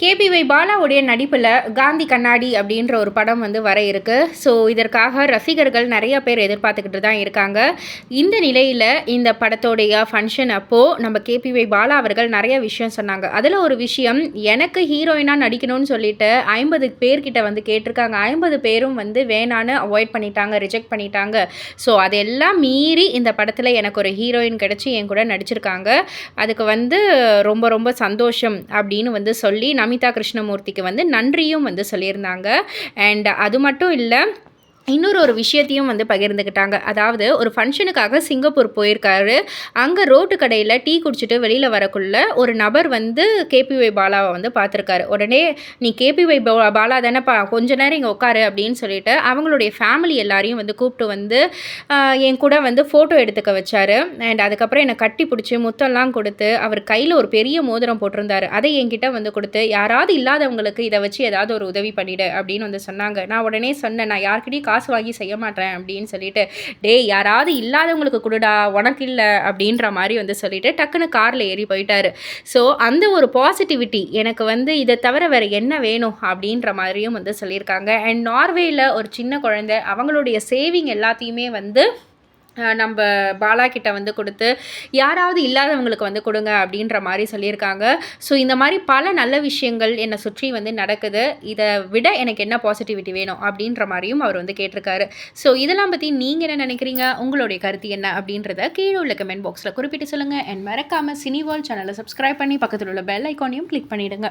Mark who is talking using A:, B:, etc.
A: KPY பாலாவுடைய நடிப்பில் காந்தி கண்ணாடி அப்படின்ற ஒரு படம் வந்து வர இருக்கு. ஸோ இதற்காக ரசிகர்கள் நிறைய பேர் எதிர்பார்த்துக்கிட்டு தான் இருக்காங்க. இந்த நிலையில் இந்த படத்தோடைய ஃபங்க்ஷன் அப்போது நம்ம கேபிஒய் பாலா அவர்கள் நிறைய விஷயம் சொன்னாங்க. அதில் ஒரு விஷயம் எனக்கு ஹீரோயினாக நடிக்கணும்னு சொல்லிட்டு ஐம்பது பேர்கிட்ட வந்து கேட்டிருக்காங்க. ஐம்பது பேரும் வந்து வேணான்னு அவாய்ட் பண்ணிட்டாங்க ரிஜெக்ட் பண்ணிட்டாங்க. ஸோ அதெல்லாம் மீறி இந்த படத்தில் எனக்கு ஒரு ஹீரோயின் கிடச்சி என் கூட நடிச்சிருக்காங்க. அதுக்கு வந்து ரொம்ப ரொம்ப சந்தோஷம் அப்படின்னு வந்து சொல்லி நான் நமிதா கிருஷ்ணமூர்த்திக்கு வந்து நன்றியும் வந்து சொல்லியிருந்தாங்க. அண்ட் அது மட்டும் இல்லை இன்னொரு ஒரு விஷயத்தையும் வந்து பகிர்ந்துக்கிட்டாங்க. அதாவது ஒரு ஃபங்க்ஷனுக்காக சிங்கப்பூர் போயிருக்காரு. அங்கே ரோட்டு கடையில் டீ குடிச்சிட்டு வெளியில் வரக்குள்ள ஒரு நபர் வந்து கேபிஒய் பாலாவை வந்து பார்த்துருக்காரு. உடனே நீ கேபிஒய் பாலா தானேப்பா கொஞ்ச நேரம் இங்கே உட்காரு அப்படின்னு சொல்லிட்டு அவங்களுடைய ஃபேமிலி எல்லாரையும் வந்து கூப்பிட்டு வந்து என் கூட வந்து ஃபோட்டோ எடுத்துக்க வச்சாரு. அண்ட் அதுக்கப்புறம் என்னை கட்டி பிடிச்சி முத்தம்லாம் கொடுத்து அவர் கையில் ஒரு பெரிய மோதிரம் போட்டிருந்தார். அதை என்கிட்ட வந்து கொடுத்து யாராவது இல்லாதவங்களுக்கு இதை வச்சு ஏதாவது ஒரு உதவி பண்ணிவிடு அப்படின்னு வந்து சொன்னாங்க. நான் உடனே சொன்னேன் நான் யார்கிட்டையும் காசு வாங்கி செய்ய மாட்டேன் அப்படின்னு சொல்லிட்டு டேய் யாராவது இல்லாதவங்களுக்கு கொடுடா உனக்கு இல்லை அப்படின்ற மாதிரி வந்து சொல்லிட்டு டக்குன்னு காரில் ஏறி போயிட்டாரு. ஸோ அந்த ஒரு பாசிட்டிவிட்டி எனக்கு வந்து இதை தவிர வேறு என்ன வேணும் அப்படின்ற மாதிரியும் வந்து சொல்லியிருக்காங்க. அண்ட் நார்வேயில் ஒரு சின்ன குழந்தை அவங்களுடைய சேவிங் எல்லாத்தையுமே வந்து நம்ம பாலா கிட்ட வந்து கொடுத்து யாராவது இல்லாதவங்களுக்கு வந்து கொடுங்க அப்படின்ற மாதிரி சொல்லியிருக்காங்க. ஸோ இந்த மாதிரி பல நல்ல விஷயங்கள் என்னை சுற்றி வந்து நடக்குது. இதை விட எனக்கு என்ன பாசிட்டிவிட்டி வேணும் அப்படின்ற மாதிரியும் அவர் வந்து கேட்டிருக்காரு. ஸோ இதெல்லாம் பற்றி நீங்கள் என்ன நினைக்கிறீங்க? உங்களுடைய கருத்து என்ன? அப்படின்றத கீழே உள்ள கமெண்ட் பாக்ஸில் குறிப்பிட்டு சொல்லுங்கள் அண்ட் மறக்காமல் சினி வேர்ல்ட் சேனலை சப்ஸ்கிரைப் பண்ணி பக்கத்தில் உள்ள பெல் ஐக்கானையும் கிளிக் பண்ணிவிடுங்க